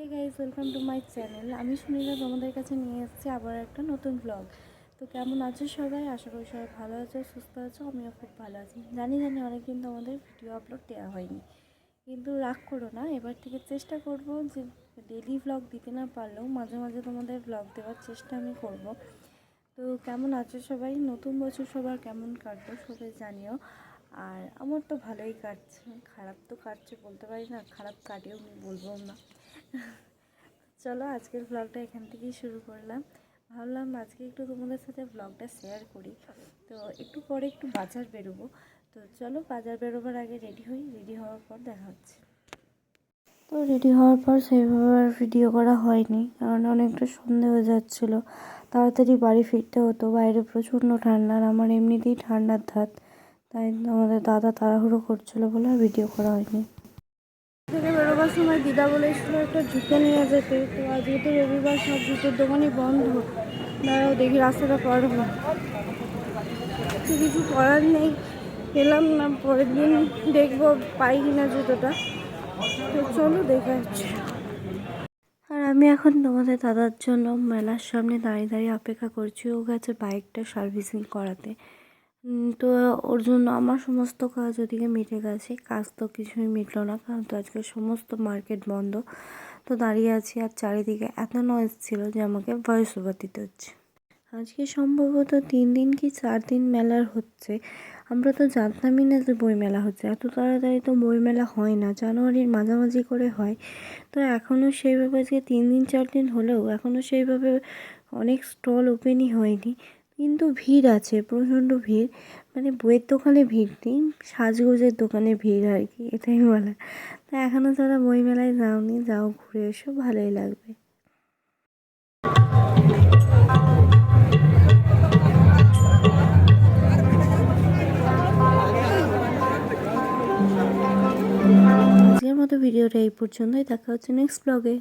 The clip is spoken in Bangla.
Hey guys welcome to my channel আমি সুনীলা তোমাদের কাছে নিয়ে এসেছি আবার একটা নতুন ব্লগ তো কেমন আছো সবাই? আশা করি সবাই ভালো আছো, সুস্থ আছো, আমিও খুব ভালো আছি। জানি জানি অনেকদিন তোমাদের ভিডিও আপলোড দেওয়া হয়নি। কিন্তু রাগ করো না, এবার থেকে চেষ্টা করব যে ডেলি ব্লগ দিতে না পারলেও মাঝে মাঝে তোমাদের ব্লগ দেওয়ার চেষ্টা আমি করব। তো কেমন আছো সবাই? নতুন বছর সবার কেমন কাটলো সবাই জানিও। আর আমার তো ভালোই কাটছে, খারাপ তো কাটছে বলতে পারি না, খারাপ কাটেও বলব না। চলো আজকের ব্লগটা এখান থেকেই শুরু করলাম। ভাবলাম আজকে একটু তোমাদের সাথে ব্লগটা শেয়ার করি। তো একটু পরে একটু বাজার বেরোবো। তো চলো বাজার বেরোবার আগে রেডি হই রেডি হওয়ার পর দেখা হচ্ছে। তো রেডি হওয়ার পর সেইভাবে আর ভিডিও করা হয়নি, কারণ অনেকটা সন্ধে হয়ে যাচ্ছিল। তাড়াতাড়ি বাড়ি ফিরতে হতো, বাইরে প্রচণ্ড ঠান্ডা আমার এমনিতেই ঠান্ডার ধাত। তাই আমাদের দাদা তাড়াহুড়ো করছিল বলে ভিডিও করা হয়নি। বেরোবার সময় দিদা বলেছিল একটা জুতো নিয়ে যেতে। তো আজকে তো রবিবার, সব জুতোর দোকানই বন্ধ। দাঁড়াও, দেখি রাস্তাটা পার হব। তো কিছু করার নেই। পেলাম না, পরের দিন দেখব পাই কিনা জুতোটা। তো চলো, দেখা যাচ্ছে আর আমি এখন তোমাদের দাদার জন্য মেলার সামনে দাঁড়িয়ে দাঁড়িয়ে অপেক্ষা করছি। ও গেছে বাইকটা সার্ভিসিং করাতে। তো ওর জন্য আমার সমস্ত কাজ ওদিকে মিটে গেছে। কাজ তো কিছুই মিটলো না, কারণ তো আজকে সমস্ত মার্কেট বন্ধ। তো দাঁড়িয়ে আছি আর চারিদিকে এত নয়েজ ছিল যে আমাকে ভয়েস ওভার দিতে হচ্ছে। আজকে সম্ভবত তিন দিন কি চার দিন মেলার হচ্ছে। আমরা তো জানতামই না যে বই মেলা হচ্ছে। এত তাড়াতাড়ি তো বই মেলা হয় না, জানুয়ারির মাঝামাঝি করে হয়। তো এখনও সেইভাবে আজকে তিন দিন, চার দিন হলেও এখনও সেইভাবে অনেক স্টল ওপেনই হয়নি। কিন্তু ভিড় আছে, প্রচণ্ড ভিড়। মানে বইয়ের দোকানে ভিড় নেই সাজগোজের দোকানে ভিড় আর কি, এটাই বলা। তা এখনও যারা বই মেলায় যাওনি, যাও ঘুরে এসো, ভালোই লাগবে। আজকের মতো ভিডিওটা এই পর্যন্তই, দেখা হচ্ছে নেক্সট ব্লগে